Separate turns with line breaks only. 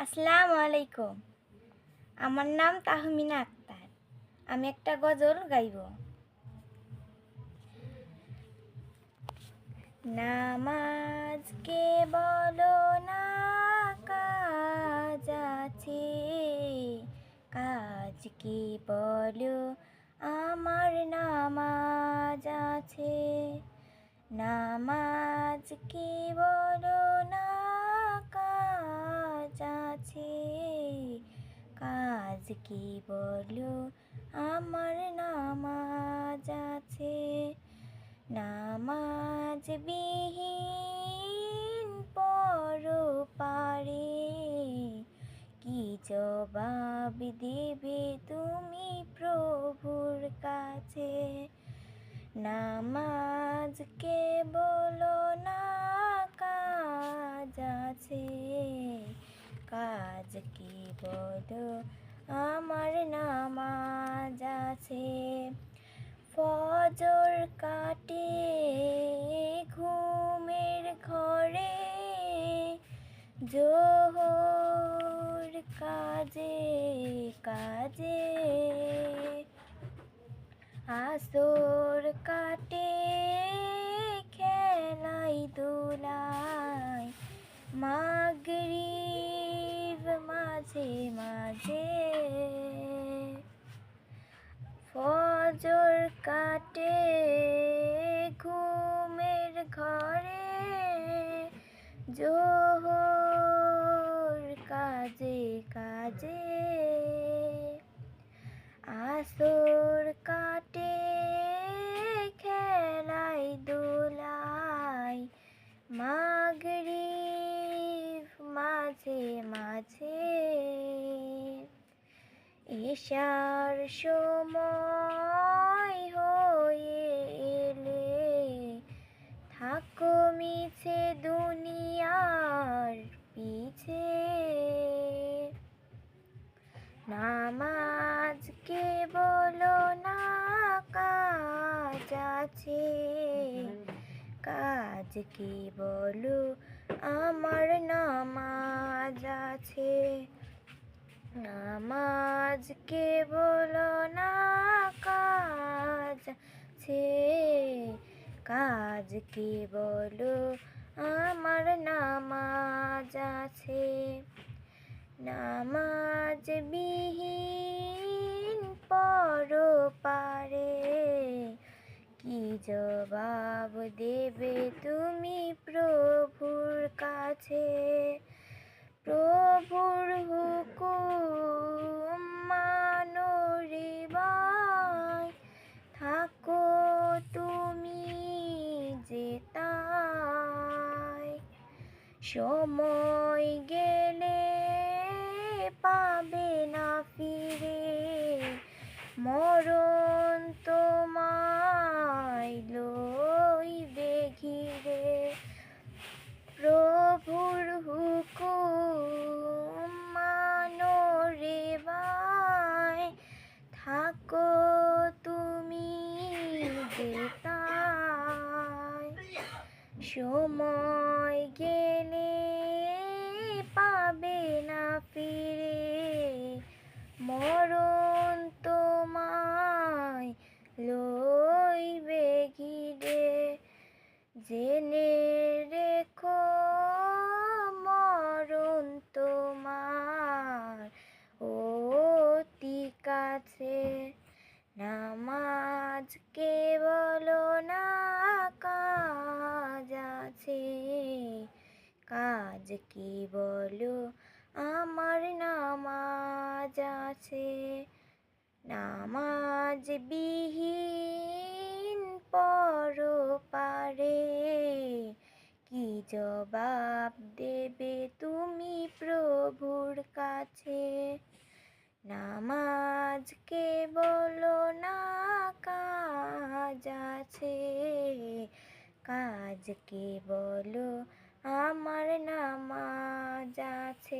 আসসালামু আলাইকুম। আমার নাম তাহমিনা আক্তার। আমি একটা গজল গাইব। নামাজ কে বলো না, কাজ আছে। কাজ কি বলো, আমার নামাজ আছে। নামাজ কি বলো? আমার নামাজ আছে। নামাজ বিহীন পর। পারে কি জবাব দেবে তুমি প্রভুর কাছে? নামাজকে বলো না, কাজ আছে। কাজ কি বলো? আমার নামাজ আছে। ফজর কাটে ঘুমের ঘরে। জোহর কাজে কাজে। আসর কাটে খেলাই দোলাই ফজর কাটে ঘুমের ঘরে, জোহর কাজে কাজে। আসর কাটে খেলাই দোলাই, মাগরিব মাঝে মাঝে। এশার সময় থাকো মিছে দুনিয়ার পিছে। নামাজকে বলো না, কাজ আছে। কাজ কি বলো, আমার নামাজ আছে। নামাজকে বলো না, কাজ আছে। কাজ কি বলো? আমার নামাজ আছে। নামাজ বিহীন সময় গেলে পাবে না ফিরে। মরণ পাবে না ফিরে। মরণ তোমায় লইবে কি বলো? আমার নামাজ আছে। নামাজ বিহীন পর পারে। কি জবাব দেবে তুমি প্রভুর কাছে? নামাজকে বলো না কাজ আছে। কাজ কি বলো আমার নামাজ আছে।